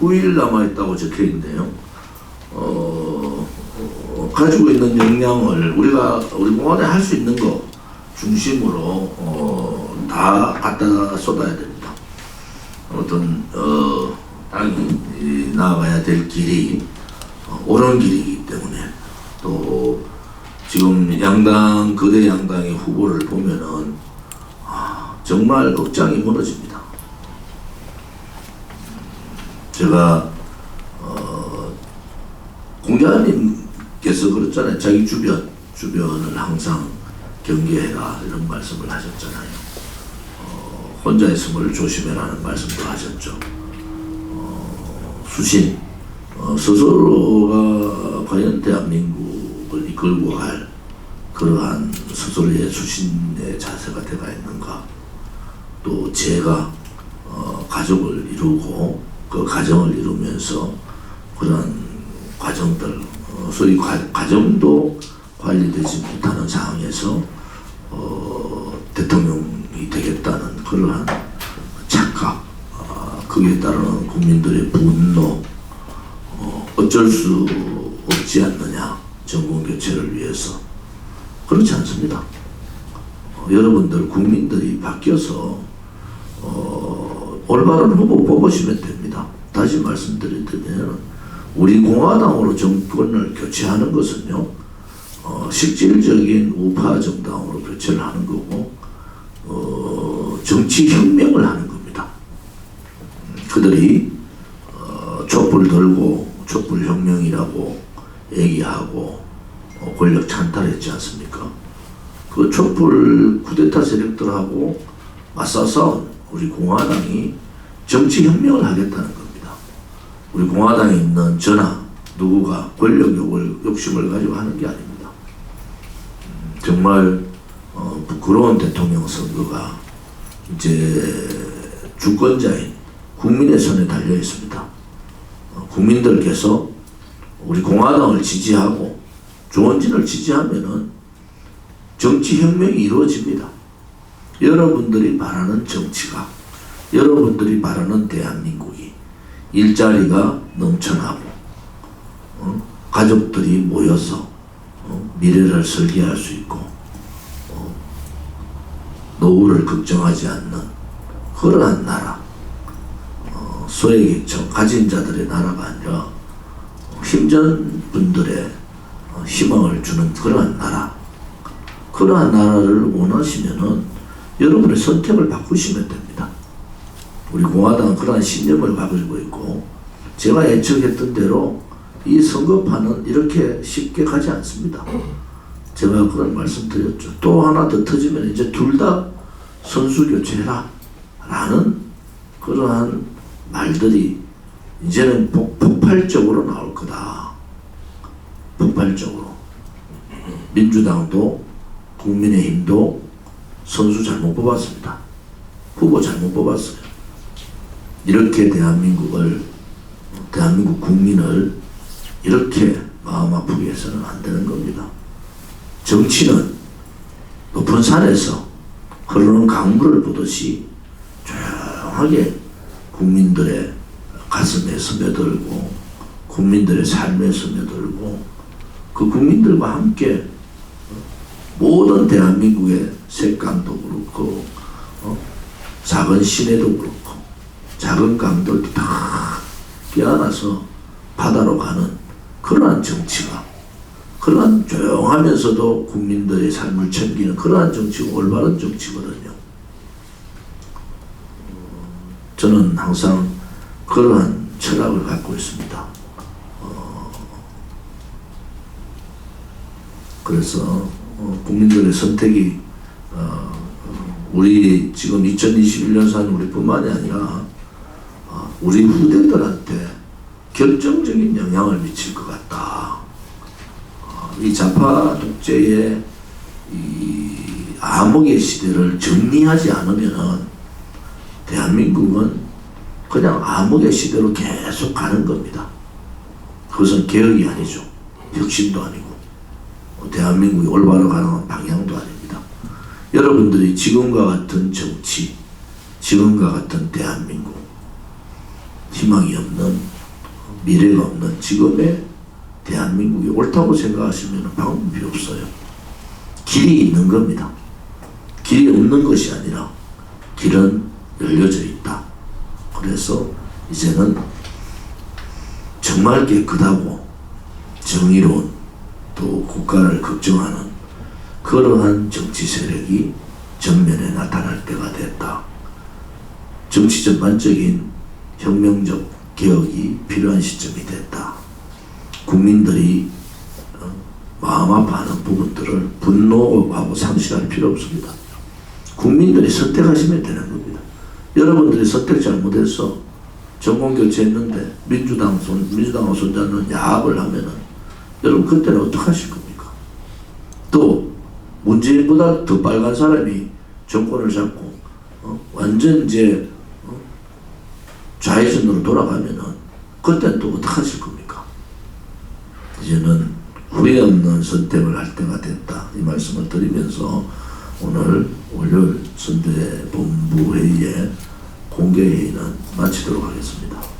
9일 남아있다고 적혀 있네요. 어, 어, 가지고 있는 역량을 우리가 우리 공안에 할 수 있는 거 중심으로 어, 다 갖다 쏟아야 됩니다. 어떤 어, 당이 이, 나아가야 될 길이 어, 옳은 길이기 때문에 또 지금 양당 거대 양당의 후보를 보면은 아, 정말 억장이 무너집니다. 제가 어, 공자님께서 그랬잖아요. 자기 주변 주변을 항상 경계해라 이런 말씀을 하셨잖아요. 어, 혼자 있음을 조심해라는 말씀도 하셨죠. 어, 수신 어, 스스로가 과연 대한민국을 이끌고 갈 그러한 스스로의 수신의 자세가 되가 있는가 또 제가 어, 가족을 이루고 그 가정을 이루면서 그런 과정들 어, 소위 과, 가정도 관리되지 못하는 상황에서 어, 대통령이 되겠다는 그러한 착각 어, 거기에 따르는 국민들의 분노 어, 어쩔 수 없지 않느냐 정권 교체를 위해서 그렇지 않습니다. 어, 여러분들 국민들이 바뀌어서 어, 올바른 후보 뽑으시면 됩니다. 다시 말씀드리면 우리 공화당으로 정권을 교체하는 것은요 어, 실질적인 우파 정당으로 교체를 하는 거고 어, 정치 혁명을 하는 겁니다. 음, 그들이 어, 촛불 들고 촛불 혁명이라고 얘기하고 어, 권력 찬탈했지 않습니까? 그 촛불 쿠데타 세력들하고 맞서 싸운 우리 공화당이 정치 혁명을 하겠다는 겁니다. 우리 공화당에 있는 저나 누구가 권력 욕을, 욕심을 가지고 하는 게 아닙니다. 음, 정말 어, 부끄러운 대통령 선거가 이제 주권자인 국민의 손에 달려 있습니다. 어, 국민들께서 우리 공화당을 지지하고 조원진을 지지하면은 정치 혁명이 이루어집니다. 여러분들이 바라는 정치가 여러분들이 바라는 대한민국이 일자리가 넘쳐나고 어? 가족들이 모여서 어? 미래를 설계할 수 있고 어? 노후를 걱정하지 않는 그러한 나라 어, 소외계층 가진 자들의 나라가 아니라 어, 힘든 분들의 어, 희망을 주는 그러한 나라 그러한 나라를 원하시면은 여러분의 선택을 바꾸시면 됩니다. 우리 공화당은 그러한 신념을 가지고 있고 제가 예측했던 대로 이 선거판은 이렇게 쉽게 가지 않습니다. 제가 그런 말씀 드렸죠. 또 하나 더 터지면 이제 둘 다 선수 교체해라 라는 그러한 말들이 이제는 폭, 폭발적으로 나올 거다. 폭발적으로. 민주당도 국민의힘도 선수 잘못 뽑았습니다. 후보 잘못 뽑았어요. 이렇게 대한민국을 대한민국 국민을 이렇게 마음 아프게 해서는 안 되는 겁니다. 정치는 높은 산에서 흐르는 강물을 보듯이 조용하게 국민들의 가슴에 스며들고 국민들의 삶에 스며들고 그 국민들과 함께 모든 대한민국의 색감도 그렇고 어? 작은 시내도 그렇고 작은 강들도 다 끼안아서 바다로 가는 그러한 정치가 그러한 조용하면서도 국민들의 삶을 챙기는 그러한 정치가 올바른 정치거든요. 저는 항상 그러한 철학을 갖고 있습니다. 어, 그래서 어, 국민들의 선택이 어, 우리 지금 2021년 산 우리뿐만이 아니라 어, 우리 후대들한테 결정적인 영향을 미칠 것 같다. 어, 이 좌파 독재의 이 암흑의 시대를 정리하지 않으면은 대한민국은 그냥 암흑의 시대로 계속 가는 겁니다. 그것은 개혁이 아니죠. 혁신도 아니고 대한민국이 올바로 가는 방향도 아닙니다. 여러분들이 지금과 같은 정치, 지금과 같은 대한민국, 희망이 없는 미래가 없는 지금의 대한민국이 옳다고 생각하시면 방법이 없어요. 길이 있는 겁니다. 길이 없는 것이 아니라 길은 열려져 있다. 그래서 이제는 정말 깨끗하고 정의로운 또 국가를 걱정하는 그러한 정치 세력이 전면에 나타날 때가 됐다. 정치 전반적인 혁명적 개혁이 필요한 시점이 됐다. 국민들이 어, 마음 아파하는 부분들을 분노하고 상실할 필요 없습니다. 국민들이 선택하시면 되는 겁니다. 여러분들이 선택 잘못해서 정권 교체했는데 민주당 손 민주당하고 손잡는 야합을 하면은 여러분 그때는 어떡 하실 겁니까? 또 문재인보다 더 빨간 사람이 정권을 잡고 어? 완전 이제 어? 좌회전으로 돌아가면은 그때는 또 어떡 하실 겁니까? 이제는 후회 없는 선택을 할 때가 됐다 이 말씀을 드리면서 오늘 월요일 선대 본부 회의에 공개 회의는 마치도록 하겠습니다.